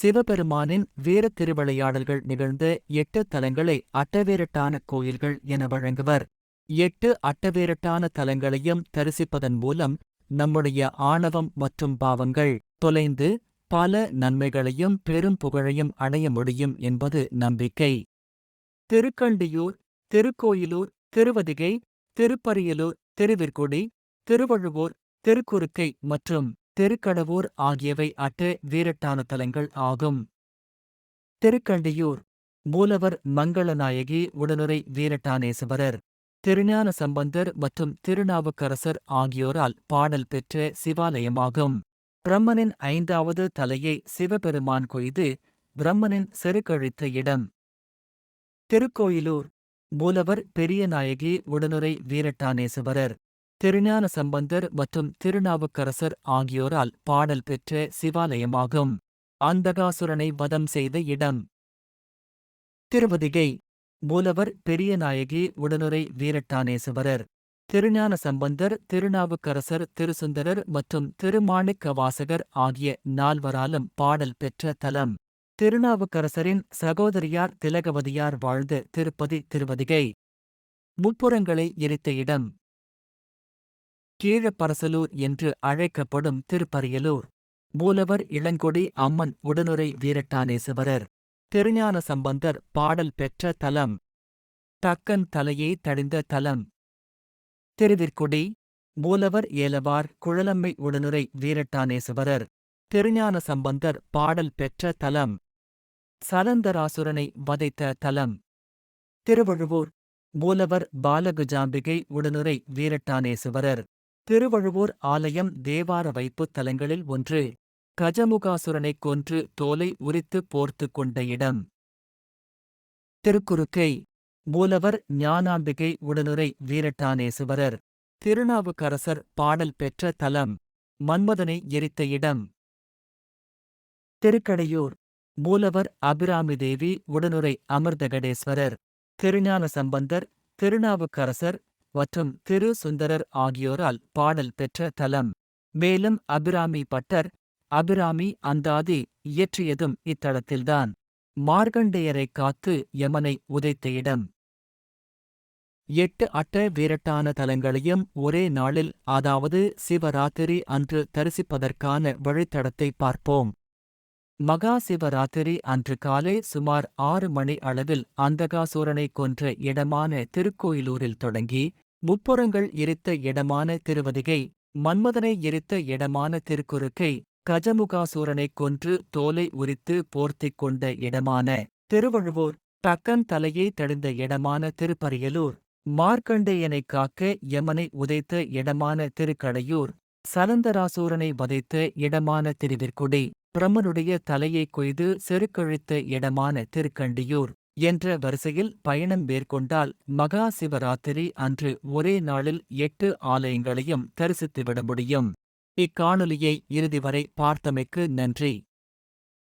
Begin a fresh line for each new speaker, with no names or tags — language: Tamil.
சிவபெருமானின் வீர திருவிளையாடல்கள் நிகழ்ந்த எட்டு தலங்களை அட்டவேரட்டான கோயில்கள் என வழங்குவர். எட்டு அட்டவேரட்டான தலங்களையும் தரிசிப்பதன் மூலம் நம்முடைய ஆணவம் மற்றும் பாவங்கள் தொலைந்து பல நன்மைகளையும் பெரும் புகழையும் அடைய முடியும் என்பது நம்பிக்கை. திருக்கண்டியூர் திருக்கோயிலூர் திருவதிகை திருப்பரியலூர் திருவிற்குடி திருவழுவூர் திருக்குறுக்கை மற்றும் திருக்கடவூர் ஆகியவை அட்டு வீரட்டான தலங்கள் ஆகும். திருக்கண்டியூர் மூலவர் மங்களநாயகி உடனுரை வீரட்டானேசுவரர் திருஞான சம்பந்தர் மற்றும் திருநாவுக்கரசர் ஆகியோரால் பாடல் பெற்ற சிவாலயமாகும். பிரம்மனின் ஐந்தாவது தலையை சிவபெருமான் கொய்து பிரம்மனின் செருக்கழித்த இடம். திருக்கோயிலூர் மூலவர் பெரியநாயகி உடனுரை வீரட்டானேசுவரர் திருஞான சம்பந்தர் மற்றும் திருநாவுக்கரசர் ஆகியோரால் பாடல் பெற்ற சிவாலயமாகும். அந்தகாசுரனை வதம் செய்த இடம். திருவதிகை. மூலவர் பெரியநாயகி உடனுரை வீரட்டானேசுவரர். திருஞான சம்பந்தர் திருநாவுக்கரசர் திருசுந்தரர் மற்றும் திருமாணிக்க வாசகர் ஆகிய நால்வராலும் பாடல் பெற்ற தலம். திருநாவுக்கரசரின் சகோதரியார் திலகவதியார் வாழ்ந்த திருப்பதி திருவதிகை. முப்புறங்களை எரித்த இடம். கீழப்பரசலூர் என்று அழைக்கப்படும் திருப்பரியலூர். மூலவர் இளங்கொடி அம்மன் உடனுரை வீரட்டானேசுவரர். திருஞான சம்பந்தர் பாடல் பெற்ற தலம். தக்கன் தலையே தடிந்த தலம். திருவிற்குடி மூலவர் ஏலவார் குழலம்மை உடனுரை வீரட்டானேசுவரர். திருஞான சம்பந்தர் பாடல் பெற்ற தலம். சலந்தராசுரனை வதைத்த தலம். திருவழுவூர் மூலவர் பாலகுஜாம்பிகை உடனுரை வீரட்டானேசுவரர். திருவழுவூர் ஆலயம் தேவார வைப்புத் தலங்களில் ஒன்று. கஜமுகாசுரனைக் கொன்று தோலை உரித்து போர்த்து கொண்ட இடம். திருக்குறுக்கை. மூலவர் ஞானாம்பிகை உடனுரை வீரட்டானேசுவரர். திருநாவுக்கரசர் பாடல் பெற்ற தலம். மன்மதனை எரித்த இடம். திருக்கடையூர். மூலவர் அபிராமி தேவி உடனுரை அமிர்தகடேஸ்வரர். திருஞான சம்பந்தர். திருநாவுக்கரசர் மற்றும் திரு சுந்தரர் ஆகியோரால் பாடல் பெற்ற தலம். மேலும் அபிராமி பட்டர் அபிராமி அந்தாதி இயற்றியதும் இத்தலத்தில்தான். மார்கண்டேயரைக் காத்து யமனை உதைத்த இடம். எட்டு அட்ட வீரட்டான தலங்களையும் ஒரே நாளில் அதாவது சிவராத்திரி அன்று தரிசிப்பதற்கான வழித்தடத்தை பார்ப்போம். மகா சிவராத்திரி அன்று காலை சுமார் ஆறு மணி அளவில் அந்தகாசூரனை கொன்ற இடமான திருக்கோயிலூரில் தொடங்கி முப்புறங்கள் எரித்த இடமான திருவதிகை மன்மதனை எரித்த இடமான திருக்குறுக்கை கஜமுகாசூரனைக் கொன்று தோலை உரித்து போர்த்திக் கொண்ட இடமான திருவழுவூர் தக்கன் தலையை தடிந்த இடமான திருப்பரியலூர் மார்க்கண்டேயனைக் காக்க யமனை உதைத்த இடமான திருக்கடையூர் சலந்தராசூரனை வதைத்த இடமான திருவிற்குடி பிரம்மனுடைய தலையை கொய்து செருக்கழித்த இடமான திருக்கண்டியூர் என்ற வரிசையில் பயணம் மேற்கொண்டால் மகா சிவராத்திரி அன்று ஒரே நாளில் எட்டு ஆலயங்களையும் தரிசித்துவிட முடியும். இக்காணொலியை இறுதி வரை பார்த்தமைக்கு நன்றி.